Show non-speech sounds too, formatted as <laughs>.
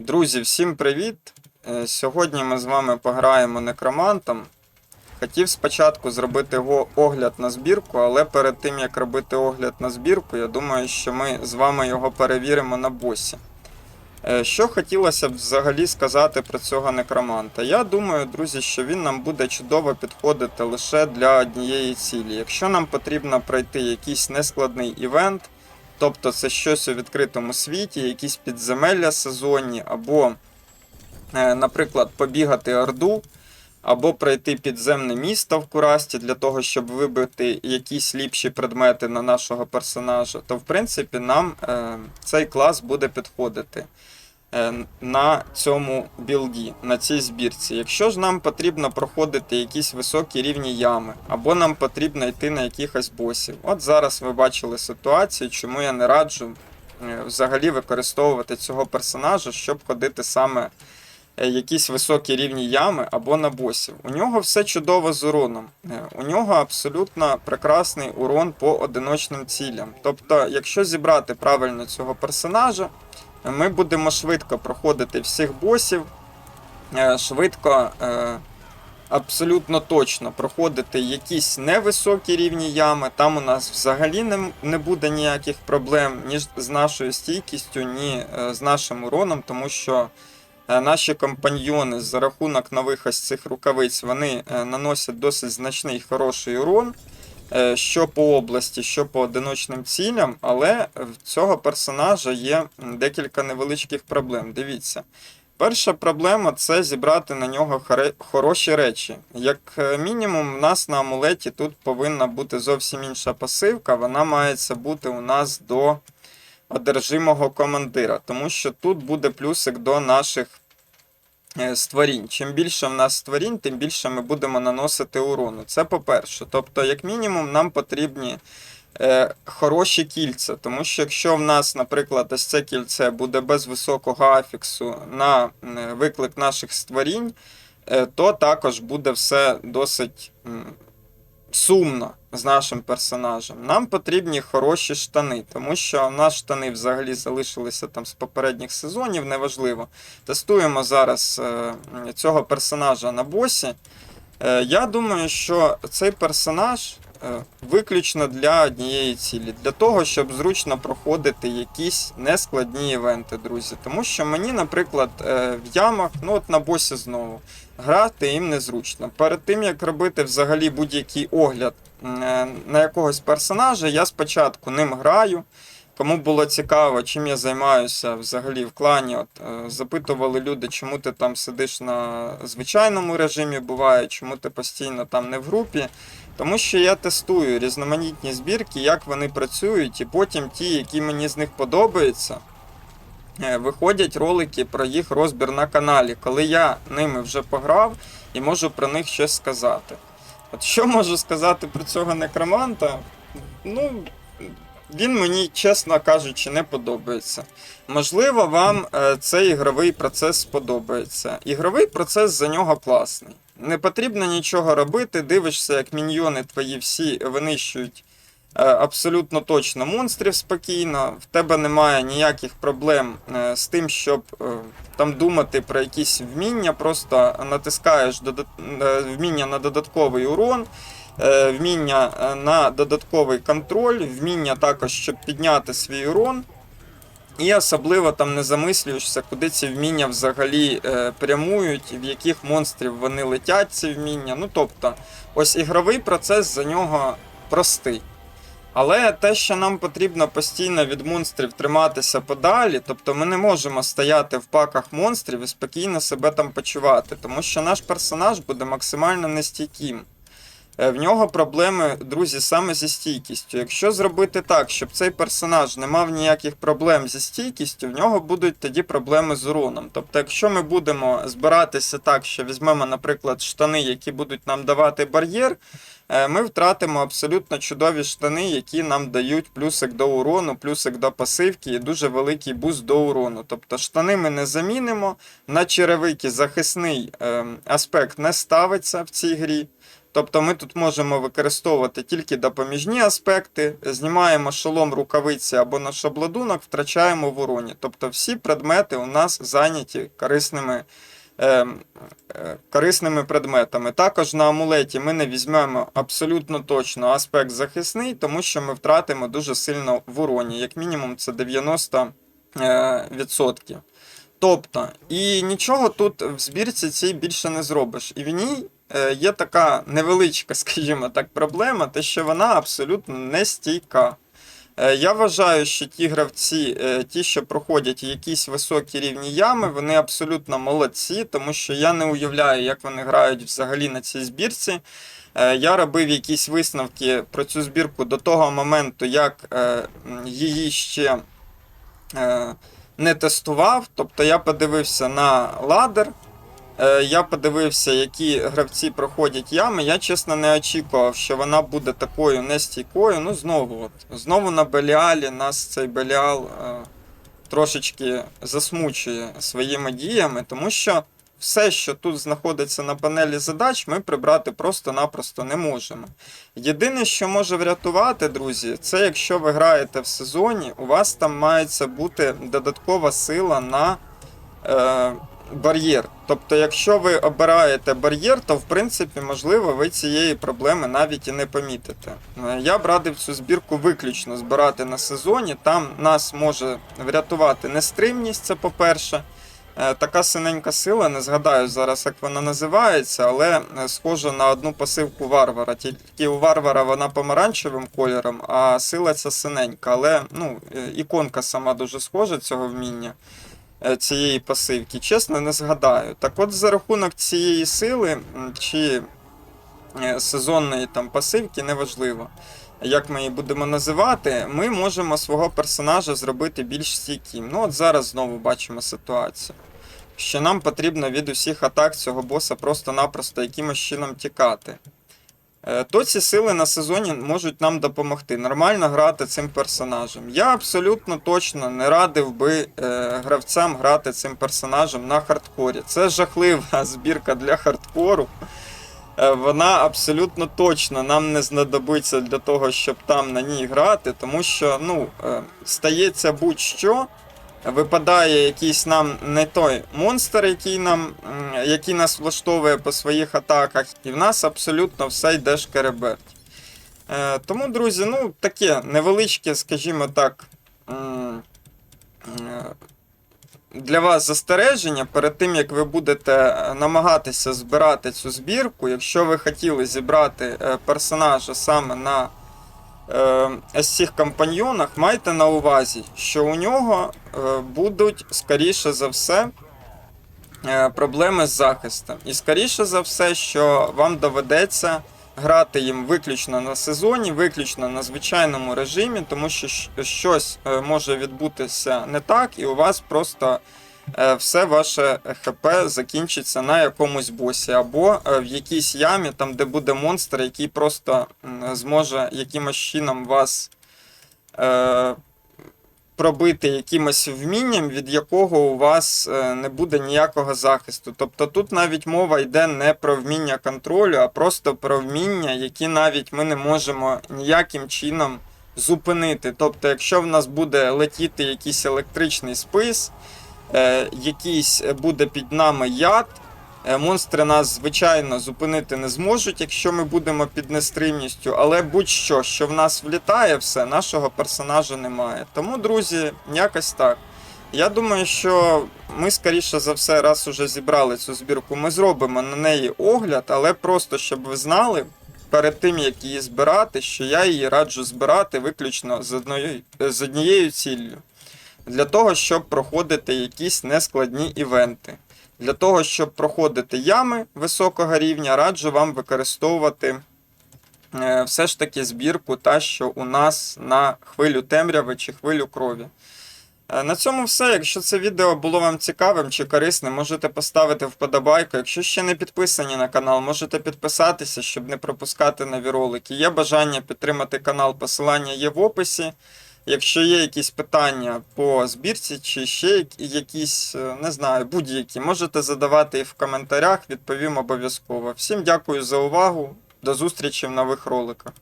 Друзі, всім привіт! Е, Сьогодні ми з вами пограємо некромантом. Хотів спочатку зробити огляд на збірку, але перед тим як робити огляд на збірку, я думаю, що ми з вами його перевіримо на босі. Е, Що хотілося б взагалі сказати про цього некроманта? Я думаю, друзі, що він нам буде чудово підходити лише для однієї цілі. Якщо нам потрібно пройти якийсь нескладний івент, Тобто це щось у відкритому світі, якісь підземелля сезонні, або, е, наприклад, побігати Орду, або пройти підземне місто в Курасті для того, щоб вибити якісь ліпші предмети на нашого персонажа, то в принципі нам е, цей клас буде підходити на цьому білді, на цій збірці. Якщо ж нам потрібно проходити якісь високі рівні ями, або нам потрібно йти на якихось босів. От зараз ви бачили ситуацію, чому я не раджу е, взагалі використовувати цього персонажа, щоб ходити саме е, якісь високі рівні ями або на босів. У нього все чудово з уроном. Е, У нього абсолютно прекрасний урон по одиночним цілям. Тобто, якщо зібрати правильно цього персонажа, ми будемо швидко проходити всіх босів, е, швидко, е, абсолютно точно проходити якісь невисокі рівні ями. Там у нас взагалі не, буде ніяких проблем ні з нашою стійкістю, ні е, з нашим уроном, тому що наші компаньйони за рахунок нових ось цих рукавиць вони наносять досить значний хороший урон. Е, Що по області, що по одиночним цілям, але в цього персонажа є декілька невеличких проблем. Дивіться. Перша проблема це зібрати на нього хороші речі. Як е, мінімум, в нас на амулеті тут повинна бути зовсім інша пасивка. Вона мається бути у нас до одержимого командира, тому що тут буде плюсик до наших створінь. Чим більше в нас створінь, тим більше ми будемо наносити урону. Це по-перше. Тобто, як мінімум, нам потрібні е, хороші кільця. Тому що якщо в нас, наприклад, ось це кільце буде без високого афіксу на е, виклик наших створінь, е, то також буде все досить сумно з нашим персонажем. Нам потрібні хороші штани, тому що в нас штани взагалі залишилися там з попередніх сезонів, неважливо. Тестуємо зараз е, цього персонажа на босі. Е, Я думаю, що цей персонаж виключно для однієї цілі, для того, щоб зручно проходити якісь нескладні івенти, друзі. Тому що мені, наприклад, е, в ямах, ну от на босі знову, грати їм незручно. Перед тим як робити взагалі будь-який огляд е, на якогось персонажа, я спочатку ним граю. Кому було цікаво, чим я займаюся взагалі в клані, от, е, запитували люди, чому ти там сидиш на звичайному режимі, буває, чому ти постійно там не в групі. Тому що я тестую різноманітні збірки, як вони працюють, і потім ті, які мені з них подобаються, е, виходять ролики про їх розбір на каналі, коли я ними вже пограв і можу про них щось сказати. От що можу сказати про цього некроманта? Ну, він мені, чесно кажучи, не подобається. Можливо, вам е, цей ігровий процес сподобається. Ігровий процес за нього класний. Не потрібно нічого робити, дивишся, як міньйони твої всі винищують е, абсолютно точно монстрів спокійно. В тебе немає ніяких проблем е, з тим, щоб там думати про якісь вміння, просто натискаєш вміння на додатковий урон вміння е, на додатковий контроль, вміння також, щоб підняти свій урон. І особливо там не замислюєшся, куди ці вміння взагалі е, прямують, в яких монстрів вони летять, ці вміння. Ну тобто, ось ігровий процес за нього простий. Але те, що нам потрібно постійно від монстрів триматися подалі, тобто ми не можемо стояти в паках монстрів і спокійно себе там почувати, тому що наш персонаж буде максимально нестійким. Е, В нього проблеми, друзі, саме зі стійкістю. Якщо зробити так, щоб цей персонаж не мав ніяких проблем зі стійкістю, в нього будуть тоді проблеми з уроном. Тобто, якщо ми будемо збиратися так, що візьмемо, наприклад, штани, які будуть нам давати бар'єр, е, ми втратимо абсолютно чудові штани, які нам дають плюсик до урону, плюсик до пасивки і дуже великий буст до урону. Тобто штани ми не замінимо, на черевики захисний е, аспект не ставиться в цій грі. Тобто ми тут можемо використовувати тільки допоміжні аспекти, знімаємо шолом рукавиці або наш обладунок, втрачаємо в уроні. Тобто всі предмети у нас зайняті корисними, е, е, корисними предметами. Також на амулеті ми не візьмемо абсолютно точно аспект захисний, тому що ми втратимо дуже сильно в уроні. Як мінімум, це 90%. е. Тобто, і нічого тут в збірці цій більше не зробиш. І в ній є така невеличка, <laughs> скажімо так, проблема, те, що вона абсолютно не стійка. Е, Я вважаю, що ті гравці, е, ті, що проходять якісь високі рівні ями, вони абсолютно молодці, тому що я не уявляю, як вони грають взагалі на цій збірці. Е, Я робив якісь висновки про цю збірку до того моменту, як е, її ще е, не тестував. Тобто я подивився на ладер, е, я подивився, які гравці проходять ями. Я чесно не очікував, що вона буде такою нестійкою. Ну, знову, от, знову на Беліалі нас цей Беліал е, трошечки засмучує своїми діями, тому що все, що тут знаходиться на панелі задач, ми прибрати просто-напросто не можемо. Єдине, що може врятувати, друзі, це якщо ви граєте в сезоні, у вас там мається бути додаткова сила на е, бар'єр. Тобто, якщо ви обираєте бар'єр, то в принципі, можливо, ви цієї проблеми навіть і не помітите. Е, Я б радив цю збірку виключно збирати на сезоні. Там нас може врятувати нестримність, це по-перше. Е, Така синенька сила, не згадаю зараз, як вона називається, але е, схожа на одну пасивку варвара. Тільки у варвара вона помаранчевим кольором, а сила ця синенька. Але ну, іконка сама дуже схожа цього вміння цієї пасивки. Чесно, не згадаю. Так от за рахунок цієї сили чи е, сезонної там пасивки, неважливо. Як ми її будемо називати, ми можемо свого персонажа зробити більш стійким. Ну от зараз знову бачимо ситуацію. Що нам потрібно від усіх атак цього боса просто-напросто якимось чином тікати. Е, То ці сили на сезоні можуть нам допомогти нормально грати цим персонажем. Я абсолютно точно не радив би е, гравцям грати цим персонажем на хардкорі. Це жахлива <laughs> збірка для хардкору. Е, Вона абсолютно точно нам не знадобиться для того, щоб там на ній грати, тому що ну, е, стається будь-що. Випадає якийсь нам не той монстр, який нам, який нас влаштовує по своїх атаках, і в нас абсолютно все йде шкереберть. Е, тому, друзі, ну таке невеличке, скажімо так, е, для вас застереження перед тим, як ви будете е, намагатися збирати цю збірку, якщо ви хотіли зібрати персонажа саме на ось цих компаньйонах, майте на увазі, що у нього будуть, скоріше за все, е, проблеми з захистом. І скоріше за все, що вам доведеться грати їм виключно на сезоні, виключно на звичайному режимі, тому що щось е, може відбутися не так, і у вас просто е, все ваше ХП закінчиться на якомусь босі, або е, в якійсь ямі, там, де буде монстр, який просто зможе якимось чином вас. Е, пробити якимось вмінням, від якого у вас е, не буде ніякого захисту. Тобто тут навіть мова йде не про вміння контролю, а просто про вміння, які навіть ми не можемо ніяким чином зупинити. Тобто, якщо в нас буде летіти якийсь електричний спис, е, якийсь буде під нами яд. Е, Монстри нас, звичайно, зупинити не зможуть, якщо ми будемо під нестримністю, але будь-що, що в нас влітає, все, нашого персонажа немає. Тому, друзі, якось так. Я думаю, що ми, скоріше за все, раз уже зібрали цю збірку, ми зробимо на неї огляд, але просто щоб ви знали, перед тим як її збирати, що я її раджу збирати виключно з одною з однією ціллю. Для того, щоб проходити якісь нескладні івенти. Для того, щоб проходити ями високого рівня, раджу вам використовувати е, все ж таки збірку, та, що у нас на хвилю темряви чи хвилю крові. Е, На цьому все. Якщо це відео було вам цікавим чи корисним, можете поставити вподобайку. Якщо ще не підписані на канал, можете підписатися, щоб не пропускати нові ролики. Є бажання підтримати канал, посилання є в описі. Якщо є якісь питання по збірці, чи ще якісь, е, не знаю, будь-які, можете задавати їх в коментарях, відповім обов'язково. Всім дякую за увагу. До зустрічі в нових роликах.